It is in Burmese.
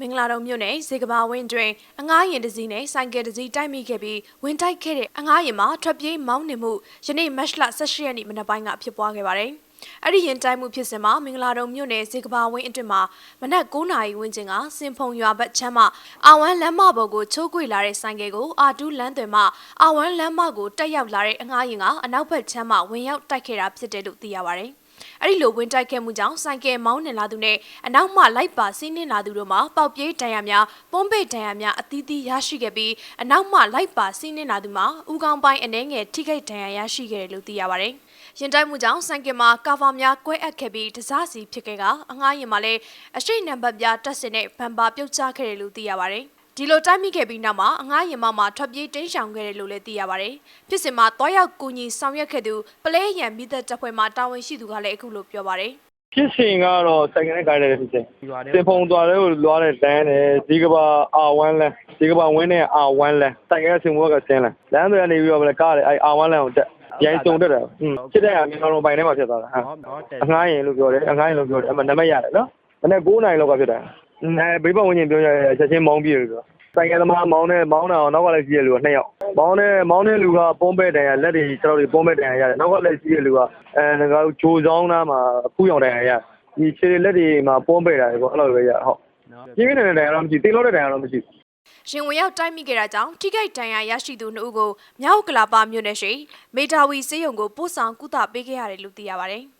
မင်္ဂလာတုံမြို့နယ်ဇေကဘာဝင်းတွင်အငားရင်တစ်စီးနဲ့ဆိုင်ကယ်တစ်စီးတိုက်မိခဲ့ပြီးဝင်တိုက်ခဲ့တဲ့အငားရင်မှာထွက်ပြေးမောင်းနှင်မှုယနေ့မတ်လ18ရက်နေ့မနက်ပိုင်းကဖြစ်ပွားခဲ့ပါတယ်။အဲ့ဒီရင်တိုက်မှုဖြစ်စဉ်မှာမင်္ဂလာတုံမြို့နယ်ဇေကဘာဝင်းအတွင်မှာမနက်9နာရီဝန်းကျင်ကစင်ဖုံရွာဘက်ချမ်းမှာအာဝမ်းလမ်းမပေါ်ကိုချိုးကွေလာတဲ့ဆိုင်ကယ်ကိုအာတူးလမ်းသွင်မှာအာဝမ်းလမ်းမကိုတက်ရောက်လာတဲ့အငားရင်ကအနောက်ဘက်ချမ်းမှာဝင်ရောက်တိုက်ခဲ့တာဖြစ်တယ်လို့သိရပါတယ်။ အဲ့ဒီလိုဝင်တိုက်ခဲ့မှုကြောင့်ဆိုင်ကယ်မောင်းနှင်လာသူနဲ့အနောက်မှလိုက်ပါစီးနှင်လာသူတို့မှာပေါက်ပြေးဒဏ်ရာများပုံပိတ်ဒဏ်ရာများအသီးသီးရရှိခဲ့ပြီးအနောက်မှလိုက်ပါစီးနှင်လာသူမှာဥကောင်းပိုင်းအနှဲငယ်ထိခိုက်ဒဏ်ရာရရှိခဲ့တယ်လို့သိရပါတယ်။ရင်တိုက်မှုကြောင့်ဆိုင်ကယ်မှာကာဗာများကွဲအပ်ခဲ့ပြီးတစားစီဖြစ်ခဲ့ကအငှားရင်မှာလည်းအရှိတ်နံပါတ်ပြတက်စင်နဲ့ဗန်ပါပြုတ်ကျခဲ့တယ်လို့သိရပါတယ်။ ဒီလိုတိုက်မိခဲ့ပြီးနောက်မှာအငှားရင်မမှာထွက်ပြေးတိမ်းရှောင်ခဲ့တယ်လို့လည်းသိရပါတယ်။ဖြစ်စဉ်မှာတွားရောက်ကူညီဆောင်ရွက်ခဲ့သူပလဲရန်မိသက်တပ်ဖွဲ့မှတာဝန်ရှိသူကလည်းအခုလိုပြောပါတယ်။ဖြစ်စဉ်ကတော့စိုက်ကနဲ့ကိုင်းတယ်ဖြစ်စဉ်ရွာထဲစင်ဖုံသွားတယ်ကိုလွားတဲ့တန်းတယ်ဒီကဘာအာ1လမ်းဒီကဘာဝင်းနဲ့အာ1လမ်းစိုက်ကစင်ဘောကဆင်းလမ်းလမ်းတွေကနေပြီးတော့ဗလဲကားတယ်အဲအာ1လမ်းကိုတက်ရိုင်းစုံတက်တယ်อืมဖြစ်တဲ့အခါမြေတော်ပိုင်ထဲမှာဖြစ်သွားတာဟာဟောဟောတယ်အငှားရင်လို့ပြောတယ်အငှားရင်လို့ပြောတယ်အမှနံပါတ်ရတယ်နော်မနေ့9နိုင်လောက်ကဖြစ်တာ အဲဘေးပတ်ဝန်းကျင်ပြောရချက်ချင်းမောင်းပြေလို့ပြောစိုက်ကသမားမောင်းနဲ့မောင်းတာနောက်ကလည်းရှိရလူက2ယောက်မောင်းနဲ့မောင်းတဲ့လူကပုံးပဲ့တန်ရလက်တွေကျွန်တော်တွေပုံးပဲ့တန်ရရတယ်နောက်ကလည်းရှိရလူကအဲငါတို့ဂျိုဆောင်သားမှာအခုရောင်တန်ရရဒီခြေလက်တွေမှာပုံးပဲ့တာပေါ့အဲ့လိုပဲရဟုတ်နော်ပြင်းပြင်းထန်ထန်တန်ရတော့မရှိသေးလို့တဲ့တန်ရတော့မရှိရင်ဝင်ရောက်တိုက်မိခဲ့တာကြောင့်ထိခိုက်ဒဏ်ရာရရှိသူနှစ်ဦးကိုမြောက်ကလာပါမြို့နယ်ရှိမေတာဝီစေယုံကိုပို့ဆောင်ကုသပေးခဲ့ရတယ်လို့သိရပါတယ်။